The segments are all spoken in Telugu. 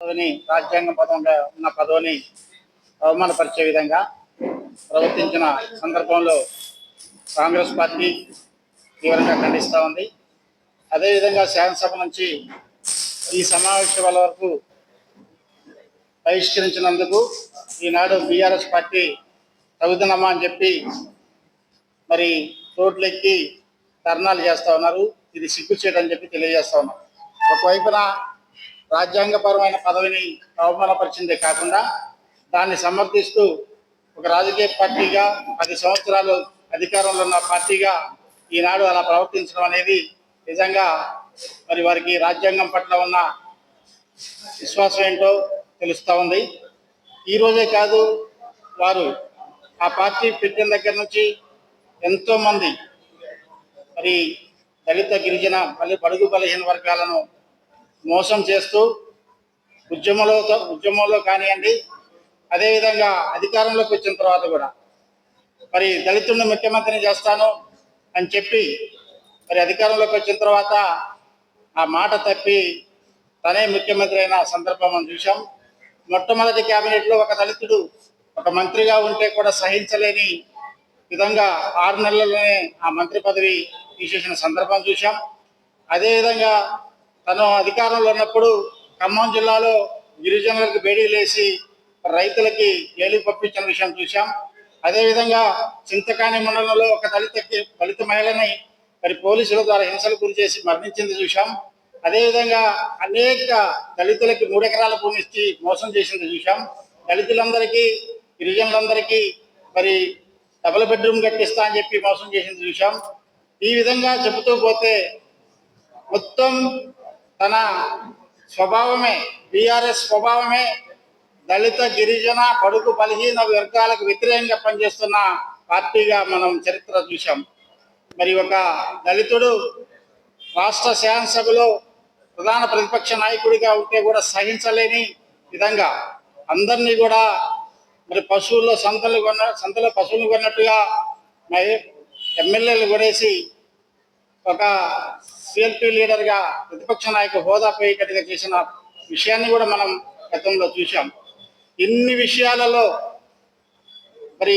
పదవిని రాజ్యాంగ పదంగా ఉన్న పదవిని అవమానపరిచే విధంగా ప్రవర్తించిన సందర్భంలో కాంగ్రెస్ పార్టీ తీవ్రంగా ఖండిస్తూ ఉంది. అదేవిధంగా శాసనసభ నుంచి ఈ సమావేశాల వరకు బహిష్కరించినందుకు ఈనాడు బీఆర్ఎస్ పార్టీ తగుదనమ్మా అని చెప్పి మరి రోడ్లెక్కి ధర్నాలు చేస్తూ ఉన్నారు. ఇది సిగ్గుచేటని చెప్పి తెలియజేస్తా ఉన్నారు ఒకవైపున రాజ్యాంగపరమైన పదవిని అవమానపరిచిందే కాకుండా దాన్ని సమర్థిస్తూ ఒక రాజకీయ పార్టీగా పది సంవత్సరాలు అధికారంలో ఉన్న పార్టీగా ఈనాడు అలా ప్రవర్తించడం అనేది నిజంగా మరి వారికి రాజ్యాంగం పట్ల ఉన్న విశ్వాసం ఏంటో తెలుస్తూ ఉంది. ఈరోజే కాదు వారు ఆ పార్టీ పెట్టిన దగ్గర నుంచి ఎంతోమంది మరి దళిత గిరిజన బలి బడుగు బలహీన వర్గాలను మోసం చేస్తూ ఉద్యమంలో ఉద్యమంలో కానివ్వండి అదేవిధంగా అధికారంలోకి వచ్చిన తర్వాత కూడా మరి దళితుడిని ముఖ్యమంత్రిని చేస్తాను అని చెప్పి మరి అధికారంలోకి వచ్చిన తర్వాత ఆ మాట తప్పి తనే ముఖ్యమంత్రి అయిన సందర్భం మనం చూసాం మొట్టమొదటి క్యాబినెట్లో ఒక దళితుడు ఒక మంత్రిగా ఉంటే కూడా సహించలేని విధంగా ఆరు నెలల్లోనే ఆ మంత్రి పదవి తీసేసిన సందర్భం చూసాం అదేవిధంగా తను అధికారంలో ఉన్నప్పుడు ఖమ్మం జిల్లాలో గిరిజనులకు బేడీలేసి రైతులకి ఏలి పంపించిన విషయం చూసాం అదేవిధంగా చింతకాని మండలంలో ఒక దళిత దళిత మహిళని మరి పోలీసుల ద్వారా హింసలు గురిచేసి మరణించింది చూశాం. అదేవిధంగా అనేక దళితులకి మూడెకరాల భూమి ఇచ్చి మోసం చేసింది చూశాం. దళితులందరికీ గిరిజనులందరికీ మరి డబుల్ బెడ్రూమ్ కట్టిస్తా అని చెప్పి మోసం చేసింది చూశాం. ఈ విధంగా చెబుతూ పోతే మొత్తం తన స్వభావమే బీఆర్ఎస్ స్వభావమే దళిత గిరిజన బడుగు బలహీన వర్గాలకు వ్యతిరేకంగా పనిచేస్తున్న పార్టీగా మనం చరిత్ర చూసాం మరి ఒక దళితుడు రాష్ట్ర శాసనసభలో ప్రధాన ప్రతిపక్ష నాయకుడిగా ఉంటే కూడా సహించలేని విధంగా అందరినీ కూడా మరి పశువుల్లో సంతలు కొన్న సంతలో పశువులు కొన్నట్టుగా మరి ఎమ్మెల్యేలు కొనేసి ఒక సిఎల్పి లీడర్గా ప్రతిపక్ష నాయకు హోదా పోయేటట్టుగా చేసిన విషయాన్ని కూడా మనం గతంలో చూసాం ఇన్ని విషయాలలో మరి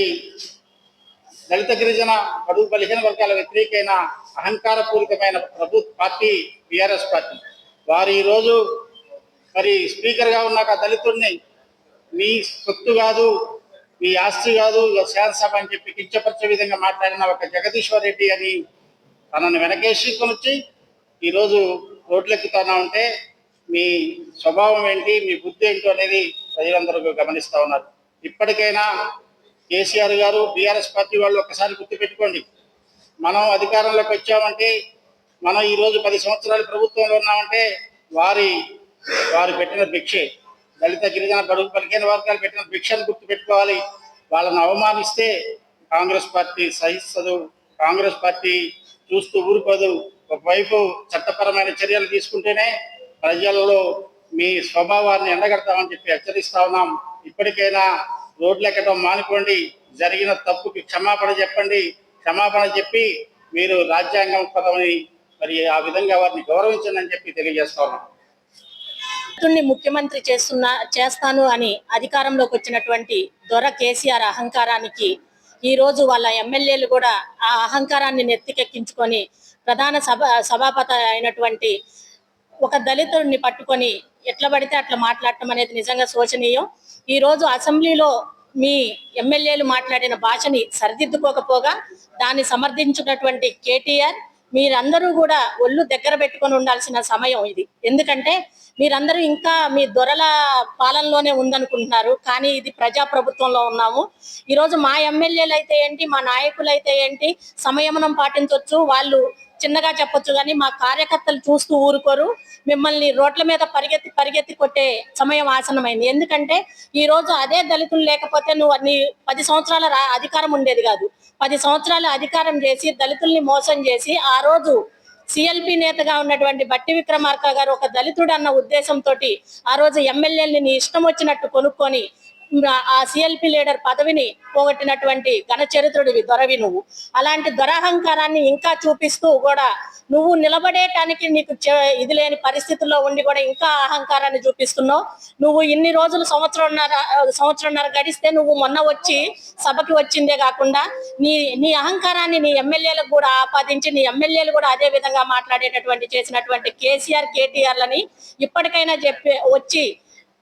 దళిత గిరిజన బడుగు బలిహీన వర్గాల వ్యతిరేకమైన అహంకారపూరితమైన ప్రభు పార్టీ బీఆర్ఎస్ పార్టీ. వారు ఈరోజు మరి స్పీకర్గా ఉన్నాక దళితుడిని మీ సొత్తు కాదు మీ ఆస్తి కాదు శాసనసభ అని చెప్పి కించపరిచే విధంగా మాట్లాడిన ఒక జగదీశ్వర్ రెడ్డి అని తనను వెనకేసుకొని వచ్చి ఈరోజు రోడ్లెక్కుతానా ఉంటే మీ స్వభావం ఏంటి మీ బుద్ధి ఏంటో అనేది ప్రజలందరూ గమనిస్తూ ఉన్నారు. ఇప్పటికైనా కేసీఆర్ గారు బీఆర్ఎస్ పార్టీ వాళ్ళు ఒకసారి గుర్తుపెట్టుకోండి మనం అధికారంలోకి వచ్చామంటే మనం ఈరోజు పది సంవత్సరాలు ప్రభుత్వంలో ఉన్నామంటే వారి వారు పెట్టిన భిక్షే. దళిత గిరిజన బడుగు పలికైన వర్గాలు పెట్టిన భిక్షను గుర్తుపెట్టుకోవాలి వాళ్ళని అవమానిస్తే కాంగ్రెస్ పార్టీ సహిస్తదు. కాంగ్రెస్ పార్టీ చూస్తూ ఊరుకోదు. ఒకవైపు చట్టపరమైన చర్యలు తీసుకుంటేనే ప్రజలలో మీ స్వభావాన్ని ఎండగడతామని చెప్పి హెచ్చరిస్తా ఉన్నాం. ఇప్పటికైనా రోడ్లు ఎక్కడం మానుకోండి. జరిగిన తప్పుకి క్షమాపణ చెప్పండి. క్షమాపణ చెప్పి మీరు రాజ్యాంగం పదవిని మరి ఆ విధంగా వారిని గౌరవించండి అని చెప్పి తెలియజేస్తా ఉన్నాం. ముఖ్యమంత్రి చేస్తున్నా చేస్తాను అని అధికారంలోకి వచ్చినటువంటి దొర కేసీఆర్ అహంకారానికి ఈ రోజు వాళ్ళ ఎమ్మెల్యేలు కూడా ఆ అహంకారాన్ని నెత్తికెక్కించుకొని ప్రధాన సభ సభాపతి అయినటువంటి ఒక దళితుడిని పట్టుకొని ఎట్లా పడితే అట్లా మాట్లాడటం అనేది నిజంగా శోచనీయం. ఈ రోజు అసెంబ్లీలో మీ ఎమ్మెల్యేలు మాట్లాడిన భాషని సరిదిద్దుకోకపోగా దాన్ని సమర్థించినటువంటి కేటీఆర్ మీరందరూ కూడా ఒళ్ళు దగ్గర పెట్టుకొని ఉండాల్సిన సమయం ఇది. ఎందుకంటే మీరందరూ ఇంకా మీ దొరల పాలనలోనే ఉందనుకుంటున్నారు కానీ ఇది ప్రజా ప్రభుత్వంలో ఉన్నాము ఈరోజు మా ఎమ్మెల్యేలు అయితే ఏంటి మా నాయకులు అయితే ఏంటి సంయమనం పాటించవచ్చు వాళ్ళు చిన్నగా చెప్పొచ్చు కానీ మా కార్యకర్తలు చూస్తూ ఊరుకోరు. మిమ్మల్ని రోడ్ల మీద పరిగెత్తి పరిగెత్తి కొట్టే సమయం ఆసనమైంది ఎందుకంటే ఈ రోజు అదే దళితులు లేకపోతే నువ్వు నీ పది సంవత్సరాల రా- అధికారం ఉండేది కాదు. పది సంవత్సరాలు అధికారం చేసి దళితుల్ని మోసం చేసి ఆ రోజు సిఎల్పి నేతగా ఉన్నటువంటి బట్టి విక్రమార్క గారు ఒక దళితుడు అన్న ఉద్దేశంతో ఆ రోజు ఎమ్మెల్యేని నీ ఇష్టం వచ్చినట్టు కొనుక్కొని ఆ- సిఎల్పి లీడర్ పదవిని పోగొట్టినటువంటి ఘన చరిత్రుడివి దొరవి నువ్వు. అలాంటి దొరహంకారాన్ని ఇంకా చూపిస్తూ కూడా నువ్వు నిలబడేటానికి నీకు చే- ఇది లేని పరిస్థితుల్లో ఉండి కూడా ఇంకా అహంకారాన్ని చూపిస్తున్నావు. నువ్వు ఇన్ని రోజులు సంవత్సరంన్నర సంవత్సరంన్నర గడిస్తే నువ్వు మొన్న వచ్చి సభకి వచ్చిందే కాకుండా నీ నీ అహంకారాన్ని నీ ఎమ్మెల్యేలకు కూడా ఆపాదించి నీ ఎమ్మెల్యేలు కూడా అదే విధంగా మాట్లాడేటటువంటి చేసినటువంటి కేసీఆర్ కేటీఆర్లని ఇప్పటికైనా చెప్పే వచ్చి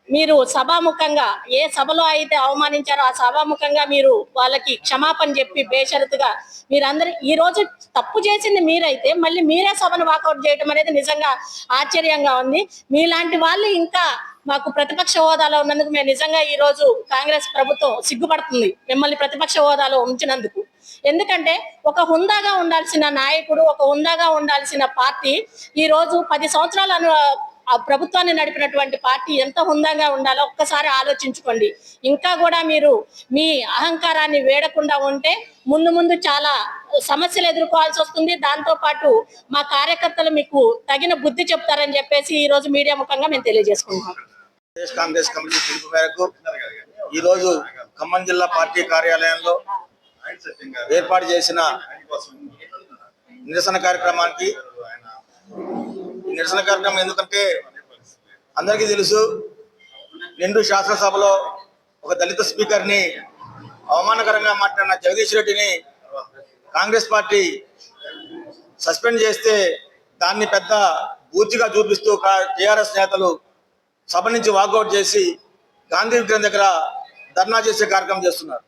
మీరు సభాముఖంగా ఏ సభలో అయితే అవమానించారో ఆ సభాముఖంగా మీరు వాళ్ళకి క్షమాపణ చెప్పి బేషరతుగా మీరందరూ ఈ రోజు తప్పు చేసింది మీరైతే మళ్ళీ మీరే సభను వాకౌట్ చేయడం అనేది నిజంగా ఆశ్చర్యంగా ఉంది. మీలాంటి వాళ్ళు ఇంకా మాకు ప్రతిపక్ష హోదాలో ఉన్నందుకు మేము నిజంగా ఈ రోజు కాంగ్రెస్ ప్రభుత్వం సిగ్గుపడుతుంది మిమ్మల్ని ప్రతిపక్ష హోదాలో ఉంచినందుకు. ఎందుకంటే ఒక హుందాగా ఉండాల్సిన నాయకుడు ఒక హుందాగా ఉండాల్సిన పార్టీ ఈ రోజు పది సంవత్సరాలు ప్రభుత్వాన్ని నడిపినటువంటి పార్టీ ఎంత హుందాగా ఉండాలో ఒక్కసారి ఆలోచించుకోండి. ఇంకా కూడా మీరు మీ అహంకారాన్ని వేడకుండా ఉంటే ముందు ముందు చాలా సమస్యలు ఎదుర్కోవాల్సి వస్తుంది. దాంతో పాటు మా కార్యకర్తలు మీకు తగిన బుద్ధి చెప్తారని చెప్పేసి ఈ రోజు మీడియా ముఖంగా మేము తెలియజేసుకుంటున్నాం. కాంగ్రెస్ కమిటీ పిలుపు మేరకు ఈ రోజు ఖమ్మం జిల్లా పార్టీ కార్యాలయంలో ఏర్పాటు చేసిన నిరసన కార్యక్రమానికి నిరసన కార్యక్రమం ఎందుకంటే అందరికీ తెలుసు నిండు శాసనసభలో ఒక దళిత స్పీకర్ని అవమానకరంగా మాట్లాడిన జగదీష్ రెడ్డిని కాంగ్రెస్ పార్టీ సస్పెండ్ చేస్తే దాన్ని పెద్ద బూచిగా చూపిస్తూ టీఆర్ఎస్ నేతలు సభ నుంచి వాకౌట్ చేసి గాంధీ విగ్రహం దగ్గర ధర్నా చేసే కార్యక్రమం చేస్తున్నారు.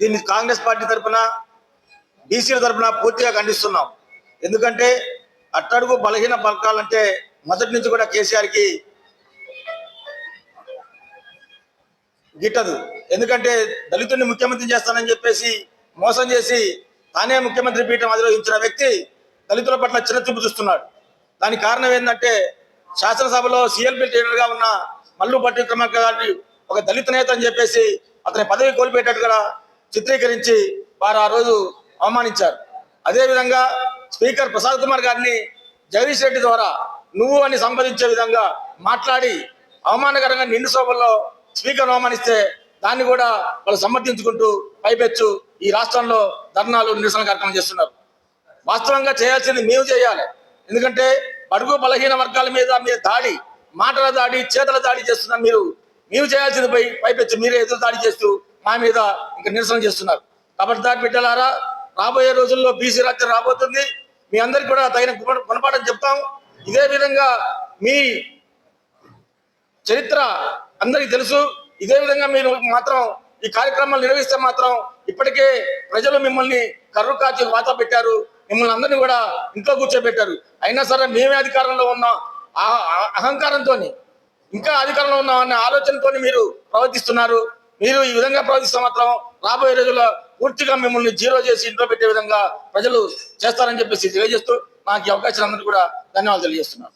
దీన్ని కాంగ్రెస్ పార్టీ తరఫున బీసీల తరఫున పూర్తిగా ఖండిస్తున్నాం. ఎందుకంటే అట్టడుగు బలహీన పలకాలంటే మొదటి నుంచి కూడా కేసీఆర్కి గిట్టదు. ఎందుకంటే దళితుడిని ముఖ్యమంత్రి చేస్తానని చెప్పేసి మోసం చేసి తానే ముఖ్యమంత్రి పీఠం అధిరోహించిన వ్యక్తి దళితుల పట్ల చిన్న చూస్తున్నాడు. దానికి కారణం ఏంటంటే శాసనసభలో సిఎల్పి లీడర్గా ఉన్న మల్లు పట్టి గారిని ఒక దళిత నేత అని చెప్పేసి అతని పదవి కోల్పోయేటట్టుగా చిత్రీకరించి వారు ఆ రోజు అవమానించారు. అదేవిధంగా స్పీకర్ ప్రసాద్ కుమార్ గారిని జగదీష్ రెడ్డి ద్వారా నువ్వు అని సంపాదించే విధంగా మాట్లాడి అవమానకరంగా నిండు సభల్లో స్పీకర్ అవమానిస్తే దాన్ని కూడా వాళ్ళు సమర్థించుకుంటూ పైపెచ్చు ఈ రాష్ట్రంలో ధర్నాలు నిరసన కార్యక్రమం చేస్తున్నారు. వాస్తవంగా చేయాల్సింది మేము చేయాలి. ఎందుకంటే బడుగు బలహీన వర్గాల మీద మీరు దాడి మాటల దాడి చేతల దాడి చేస్తున్న మీరు మేము చేయాల్సింది పై పైపెచ్చు మీరే ఎదురు దాడి చేస్తూ మా మీద ఇంకా నిరసన చేస్తున్నారు. కాబట్టి దాడి పెట్టాలారా రాబోయే రోజుల్లో బీసీ రాజ్యం రాబోతుంది. మీ అందరికి కూడా తగిన గుణపాఠం చెప్తాం ఇదే విధంగా మీ చరిత్ర అందరికీ తెలుసు. ఇదే విధంగా మీరు మాత్రం ఈ కార్యక్రమాలు నిర్వహిస్తే మాత్రం ఇప్పటికే ప్రజలు మిమ్మల్ని కర్రు కాచి వాత పెట్టారు. మిమ్మల్ని అందరినీ కూడా ఇంట్లో కూర్చోబెట్టారు. అయినా సరే మేమే అధికారంలో ఉన్నాం. ఆ- అహంకారంతో ఇంకా అధికారంలో ఉన్నాం అనే ఆలోచనతో మీరు ప్రవర్తిస్తున్నారు. మీరు ఈ విధంగా ప్రవర్తిస్తే మాత్రం రాబోయే రోజుల్లో పూర్తిగా మిమ్మల్ని జీరో చేసి ఇంట్లో పెట్టే విధంగా ప్రజలు చేస్తారని చెప్పేసి తెలియజేస్తూ నాకు ఈ అవకాశం అందరూ కూడా ధన్యవాదాలు తెలియజేస్తున్నాను